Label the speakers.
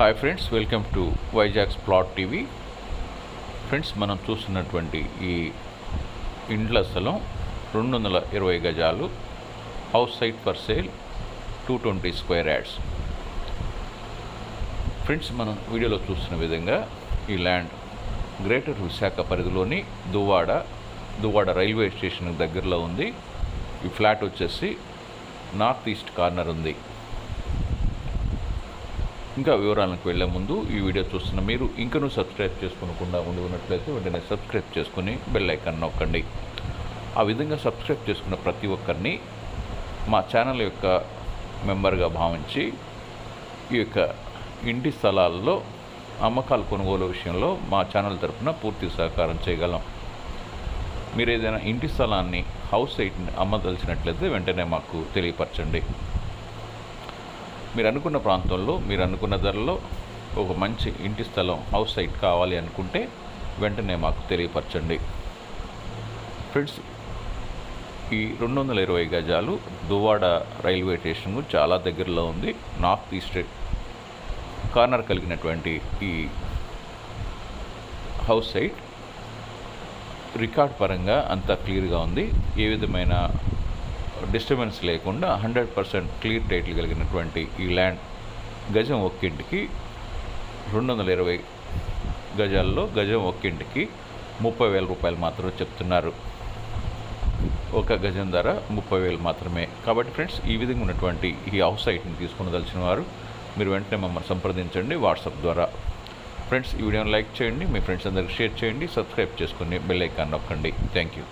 Speaker 1: Hi friends welcome to Vizag's plot TV friends మనం చూస్తున్నటువంటి ఈ ఇండ్ల స్థలం రెండు వందల ఇరవై గజాలు. House site for sale two twenty square yards friends మనం వీడియోలో చూస్తున్న విధంగా ఈ ల్యాండ్ గ్రేటర్ విశాఖ పరిధిలోని దువ్వాడ దువ్వాడ రైల్వే స్టేషన్ దగ్గరలో ఉంది. ఈ ఫ్లాట్ వచ్చేసి నార్త్ ఈస్ట్ కార్నర్ ఉంది. ఇంకా వివరాలకు వెళ్ళే ముందు ఈ వీడియో చూస్తున్న మీరు ఇంకనూ సబ్స్క్రైబ్ చేసుకోకుండా ఉండి ఉన్నట్లయితే వెంటనే సబ్స్క్రైబ్ చేసుకుని బెల్ ఐకాన్ నొక్కండి. ఆ విధంగా సబ్స్క్రైబ్ చేసుకున్న ప్రతి ఒక్కరిని మా ఛానల్ యొక్క మెంబర్గా భావించి ఈ యొక్క ఇంటి స్థలాల్లో అమ్మకాలు కొనుగోలు విషయంలో మా ఛానల్ తరపున పూర్తి సహకారం చేయగలం. మీరు ఏదైనా ఇంటి స్థలాన్ని హౌస్ సైట్ని అమ్మదలిచినట్లయితే వెంటనే మాకు తెలియపరచండి. మీరు అనుకున్న ప్రాంతంలో మీరు అనుకున్న ధరలో ఒక మంచి ఇంటి స్థలం హౌస్ సైట్ కావాలి అనుకుంటే వెంటనే మాకు తెలియపరచండి. ఫ్రెండ్స్ ఈ రెండు వందల ఇరవై గజాలు దువ్వాడ రైల్వే స్టేషన్కు చాలా దగ్గరలో ఉంది. నార్త్ ఈస్ట్ కార్నర్ కలిగినటువంటి ఈ హౌస్ సైట్ రికార్డ్ పరంగా అంతా క్లియర్గా ఉంది. ఏ విధమైన డిస్టర్బెన్స్ లేకుండా హండ్రెడ్ పర్సెంట్ క్లియర్ టైటిల్ కలిగినటువంటి ఈ ల్యాండ్ గజం ఒక్కింటికి రెండు వందల ఇరవై గజాల్లో గజం ఒక్కింటికి ముప్పై వేల రూపాయలు మాత్రమే చెప్తున్నారు. ఒక గజం ధర ముప్పై వేలు మాత్రమే. కాబట్టి ఫ్రెండ్స్ ఈ విధంగా ఉన్నటువంటి ఈ హౌస్ సైట్ని తీసుకునదలిచిన వారు మీరు వెంటనే మమ్మల్ని సంప్రదించండి వాట్సాప్ ద్వారా. ఫ్రెండ్స్ ఈ వీడియోని లైక్ చేయండి మీ ఫ్రెండ్స్ అందరికి షేర్ చేయండి సబ్స్క్రైబ్ చేసుకుని బెల్ ఐకాన్ నొక్కండి. Thank you.